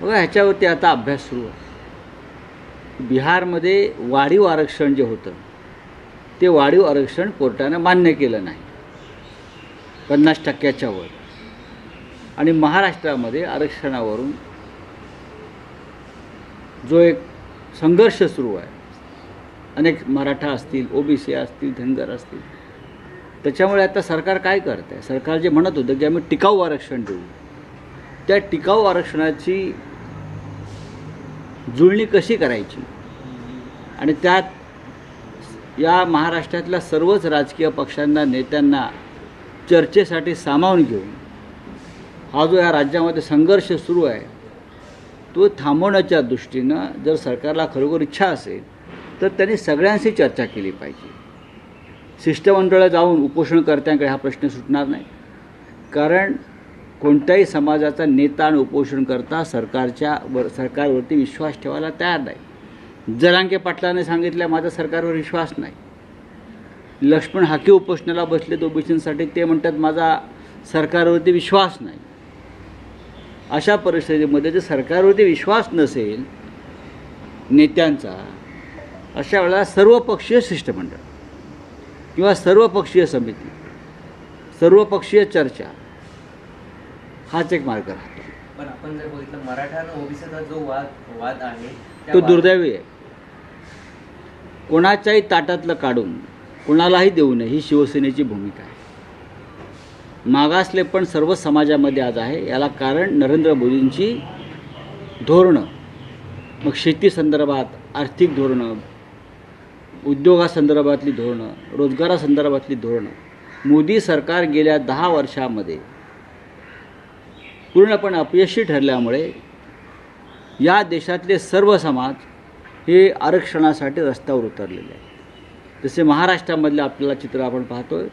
बघा ह्याच्यावरती आता अभ्यास सुरू आहे. बिहारमध्ये वाढीव आरक्षण जे होतं ते वाढीव आरक्षण कोर्टानं मान्य केलं नाही. पन्नास टक्क्याच्या वर. आणि महाराष्ट्रामध्ये आरक्षणावरून जो एक संघर्ष सुरू आहे अनेक मराठा असतील ओबीसी असतील धनगर असतील त्याच्यामुळे आता सरकार काय करत आहे सरकार जे म्हणत होतं की आम्ही टिकाऊ आरक्षण देऊ. त्या टिकाऊ आरक्षणाची जुळणी कशी करायची? आणि त्यात या महाराष्ट्रातल्या सर्वच राजकीय पक्षांना नेत्यांना चर्चेसाठी सामावून घेऊन हा जो या राज्यामध्ये संघर्ष सुरू आहे तो थांबवण्याच्या दृष्टीनं जर सरकारला खरोखर इच्छा असेल तर त्यांनी सगळ्यांशी चर्चा केली पाहिजे. शिष्टमंडळं जाऊन उपोषणकर्त्यांकडे हा प्रश्न सुटणार नाही. कारण कोणत्याही समाजाचा नेता आणि उपोषणकर्ता सरकारच्या वर सरकारवरती विश्वास ठेवायला तयार नाही. जरांके पाटलाने सांगितलं माझा सरकारवर विश्वास नाही. लक्ष्मण हाके उपोषणाला बसले ओबीसींसाठी ते म्हणतात माझा सरकारवरती विश्वास नाही. अशा परिस्थितीमध्ये जर सरकारवरती विश्वास नसेल नेत्यांचा अशा वेळेला सर्वपक्षीय शिष्टमंडळ किंवा सर्वपक्षीय समिती सर्वपक्षीय चर्चा हाच एक मार्ग राहतो. पण आपण जर बघितलं मराठा आणि ओबीसीचा जो वाद वाद आहे तो दुर्दैवी आहे. कोणाच्याही ताटातलं काढून कोणालाही देऊ नये ही शिवसेनेची भूमिका आहे. मागासले पण सर्व समाजामध्ये आज आहे. याला कारण नरेंद्र मोदींची धोरणं. मग शेती संदर्भात आर्थिक धोरणं उद्योगासंदर्भातली धोरणं रोजगारासंदर्भातली धोरणं. मोदी सरकार गेल्या दहा वर्षामध्ये पूर्णपणे अपयशी ठरल्यामुळे या देशातले सर्व समाज हे आरक्षणासाठी रस्त्यावर उतरलेले आहेत. जसे महाराष्ट्रामधलं आपल्याला चित्र आपण पाहतोय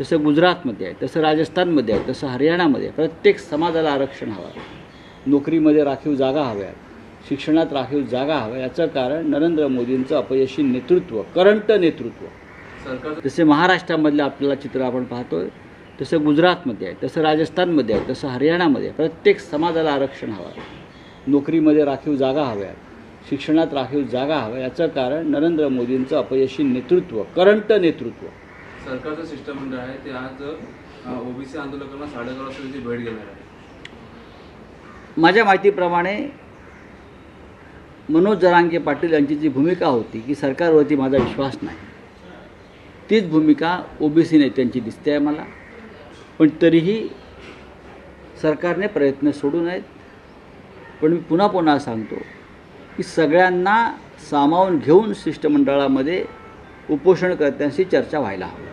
तसं गुजरातमध्ये आहे तसं राजस्थानमध्ये आहे तसं हरियाणामध्ये आहे. प्रत्येक समाजाला आरक्षण हवं आहे. नोकरीमध्ये राखीव जागा हव्यात शिक्षणात राखीव जागा हव्या याचं कारण नरेंद्र मोदींचं अपयशी नेतृत्व करंट नेतृत्व. जसे महाराष्ट्रामधलं आपल्याला चित्र आपण पाहतोय तसं गुजरातमध्ये आहे तसं राजस्थानमध्ये आहे तसं हरियाणामध्ये आहे. प्रत्येक समाजाला आरक्षण हवं आहे. नोकरीमध्ये राखीव जागा हव्यात शिक्षणात राखीव जागा हव्या याचं कारण नरेंद्र मोदींचं अपयशी नेतृत्व करंट नेतृत्व. सरकारचं शिष्टमंडळ आहे ते आज ओबीसी आंदोलकांना साडेअकरा वाजता भेट घेणार आहे. माझ्या माहितीप्रमाणे मनोज जरांगे पाटील यांची जी भूमिका होती की सरकारवरती माझा विश्वास नाही. तीच भूमिका ओबीसी नेत्यांची दिसते आहे मला. पण तरीही सरकारने प्रयत्न सोडू नयेत पण मी पुन्हा पुन्हा सांगतो की सगळ्यांना सामावून घेऊन शिष्टमंडळामध्ये उपोषणकर्त्यांशी चर्चा व्हायला हवी.